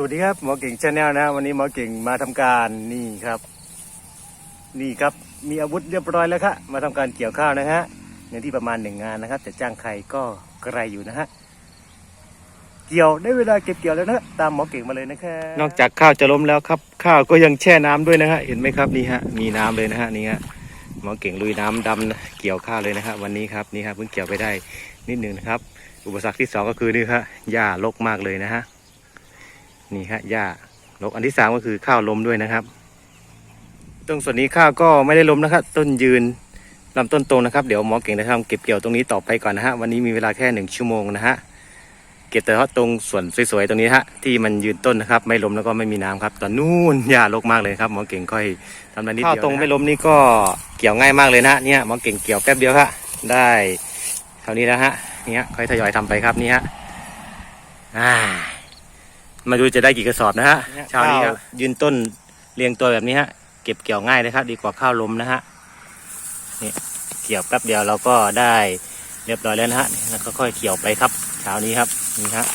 สวัสดีครับหมอเก่งชาแนลนะ วันนี้หมอเก่งมาทำการนี่ครับ นี่ครับมีอาวุธเรียบร้อยแล้วครับมาทำการเกี่ยวข้าวนะฮะในที่ประมาณหนึ่งงานนะครับแต่จ้างใครก็ไกลอยู่นะฮะเกี่ยวได้เวลาเก็บเกี่ยวแล้วนะตามหมอเก่งมาเลยนะครับนอกจากข้าวจะล้มแล้วครับ ข้าวก็ยังแช่น้ำด้วยนะฮะเห็นไหมครับนี่ฮะมีน้ำเลยนะฮะนี่ฮะหมอเก่งลุยน้ำดำนะเกี่ยวข้าวเลยนะฮะวันนี้ครับนี่ครับเพิ่งเกี่ยวไปได้นิดหนึ่งนะครับ อุปสรรคที่สองก็คือนี่ครับหญ้ารกมากเลยนะฮะ นี่ฮะหญ้ารกอันที่สามก็คือข้าวล้มด้วยนะครับ ตรงส่วนนี้ข้าวก็ไม่ได้ล้มนะครับ ต้นยืนลำต้นตรงนะครับ เดี๋ยวหมอเก่งจะทำเก็บเกี่ยวตรงนี้ต่อไปก่อนนะฮะ วันนี้มีเวลาแค่หนึ่งชั่วโมงนะฮะ เก็บแต่เฉพาะตรงส่วนสวยๆตรงนี้ฮะที่มันยืนต้นนะครับ ไม่ล้มแล้วก็ไม่มีน้ำครับ ตอนนู้นหญ้ารกมากเลยครับ หมอเก่งค่อยทำได้นิดเดียวข้าวตรงไม่ล้มนี่ก็เกี่ยวง่ายมากเลยนะเนี่ยหมอเก่งเกี่ยวแป๊บเดียวครับได้เท่านี้แล้วฮะเนี่ยค่อยทยอยทำไปครับนี่ฮะอ่า มาดูจะได้กี่กระสอบนะฮะเช้านี้ครับยืนต้นเรียงตัวแบบนี้ฮะ เก็บเกี่ยวง่ายเลยครับ ดีกว่าข้าวล้มนะฮะนี่เกี่ยวแป๊บเดียวเราก็ได้เรียบร้อยแล้วนะฮะนี่แล้วก็ค่อยเกี่ยวไปครับเช้านี้ครับนี่ฮะ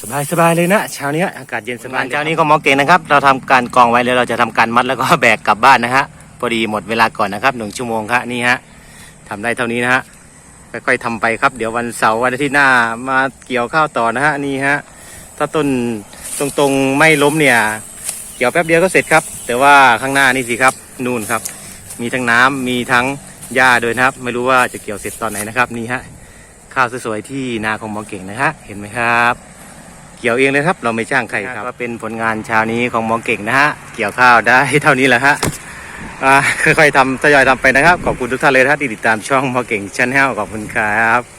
สบายสบายเลยนะเช้านี้อากาศเย็นสบายเช้านี้ก็หมอเก่งนะครับ เราทำการกองไว้แล้วเราจะทำการมัดแล้วก็แบกกลับบ้านนะฮะพอดีหมดเวลาก่อนนะครับหนึ่งชั่วโมงครับนี่ฮะทำได้เท่านี้นะฮะค่อยๆทำไปครับ เดี๋ยววันเสาร์วันอาทิตย์หน้ามาเกี่ยวข้าวต่อนะฮะนี่ฮะ ถ้าต้นตรงๆไม่ล้มเนี่ย เกี่ยวแป๊บเดียวก็เสร็จครับ แต่ว่าข้างหน้านี่สิครับนู่นครับ มีทั้งน้ำมีทั้งหญ้าด้วยนะครับ ไม่รู้ว่าจะเกี่ยวเสร็จตอนไหนนะครับนี่ฮะข้าวสวยๆที่นาของหมอเก่งนะฮะเห็นไหมครับ เกี่ยวเองเลยครับ เราไม่จ้างใครครับก็เป็นผลงานเช้านี้ของหมอเก่งนะฮะเกี่ยวข้าวได้เท่านี้แหละฮะค่อยๆทำทยอยทำไปนะครับ ขอบคุณทุกท่านเลยนะที่ติดตามช่องหมอเก่งชาแนลขอบคุณครับ